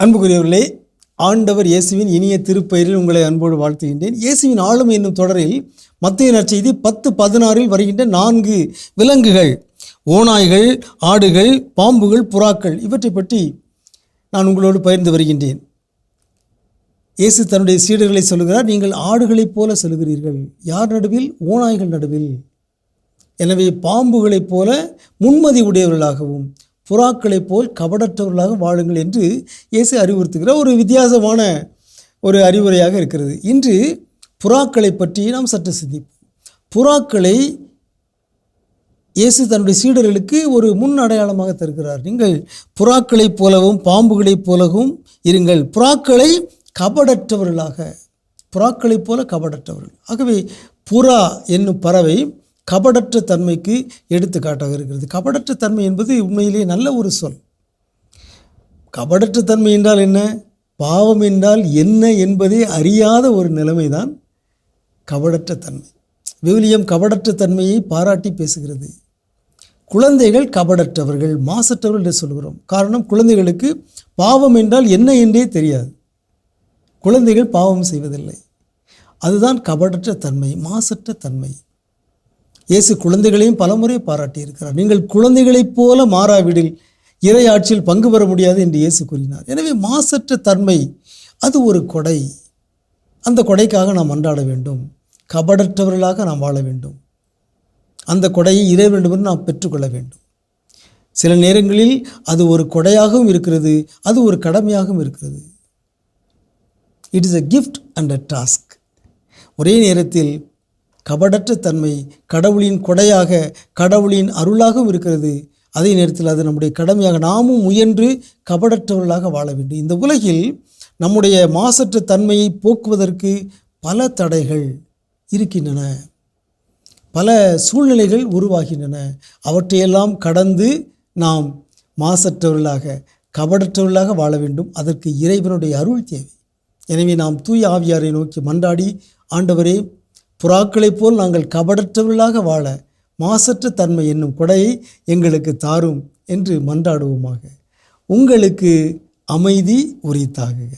அன்புக்குரியவர்களே ஆண்டவர் இயேசுவின் இனிய திருப்பெயரில் உங்களை அன்போடு வாழ்த்துகின்றேன். இயேசுவின் ஆளுமை என்னும் தொடரில் மத்திய நற்செய்தி பத்து பதினாறில் வருகின்ற நான்கு விலங்குகள் ஓநாய்கள் ஆடுகள் பாம்புகள் புறாக்கள் இவற்றை பற்றி நான் உங்களோடு பகிர்ந்து வருகின்றேன். இயேசு தன்னுடைய சீடர்களை சொல்லுகிறார் நீங்கள் ஆடுகளைப் போல செல்கிறீர்கள். யார் நடுவில்? ஓநாய்கள் நடுவில். எனவே பாம்புகளைப் போல முன்மதி உடையவர்களாகவும் புறாக்களைப் போல் கபடற்றவர்களாக வாழுங்கள் என்று இயேசு அறிவுறுத்துகிற ஒரு வித்தியாசமான ஒரு அறிவுரையாக இருக்கிறது. இன்று புறாக்களை பற்றி நாம் சற்று சிந்திப்போம். புறாக்களை இயேசு தன்னுடைய சீடர்களுக்கு ஒரு முன் அடையாளமாக தருகிறார். நீங்கள் புறாக்களைப் போலவும் பாம்புகளைப் போலவும் இருங்கள். புறாக்களை கபடற்றவர்களாக புறாக்களைப் போல கபடற்றவர்கள். ஆகவே புறா என்னும் பறவை கபடற்ற தன்மைக்கு எடுத்துக்காட்டாக இருக்கிறது. கபடற்ற தன்மை என்பது உண்மையிலே நல்ல ஒரு சொல். கபடற்ற தன்மை என்றால் என்ன? பாவம் என்றால் என்ன என்பதை அறியாத ஒரு நிலைமைதான் கபடற்ற தன்மை. விவிலியம் கபடற்ற தன்மையை பாராட்டி பேசுகிறது. குழந்தைகள் கபடற்றவர்கள் மாசற்றவர்கள் என்று சொல்கிறோம். காரணம் குழந்தைகளுக்கு பாவம் என்றால் என்ன என்றே தெரியாது. குழந்தைகள் பாவம் செய்வதில்லை. அதுதான் கபடற்ற தன்மை மாசற்ற தன்மை. இயேசு குழந்தைகளையும் பலமுறை பாராட்டியிருக்கிறார். நீங்கள் குழந்தைகளைப் போல மாறாவிடில் இறை ஆட்சியில் பங்கு பெற முடியாது என்று இயேசு கூறினார். எனவே மாசற்ற தன்மை அது ஒரு கொடை. அந்த கொடைக்காக நாம் அன்றாட வேண்டும். கபடற்றவர்களாக நாம் வாழ வேண்டும். அந்த கொடையை இறைவனிடமிருந்து நாம் பெற்றுக்கொள்ள வேண்டும். சில நேரங்களில் அது ஒரு கொடையாகவும் இருக்கிறது அது ஒரு கடமையாகவும் இருக்கிறது. It is a gift and a task ஒரே நேரத்தில் கபடற்ற தன்மை கடவுளின் கொடையாக கடவுளின் அருளாகவும் இருக்கிறது. அதே நேரத்தில் அது நம்முடைய கடமையாக நாமும் முயன்று கபடற்றவர்களாக வாழ வேண்டும். இந்த உலகில் நம்முடைய மாசற்ற தன்மையை போக்குவதற்கு பல தடைகள் இருக்கின்றன. பல சூழ்நிலைகள் உருவாகின்றன. அவற்றையெல்லாம் கடந்து நாம் மாசற்றவர்களாக கபடற்றவர்களாக வாழ வேண்டும். அதற்கு இறைவனுடைய அருள் தேவை. எனவே நாம் தூய ஆவியாரை நோக்கி மன்றாடி ஆண்டவரே புறாக்களைப் போல் நாங்கள் கபடற்றவர்களாக வாழ மாசற்ற தன்மை என்னும் கொடையை எங்களுக்கு தாரும் என்று மன்றாடுவோமாக. உங்களுக்கு அமைதி உரித்தாகுக.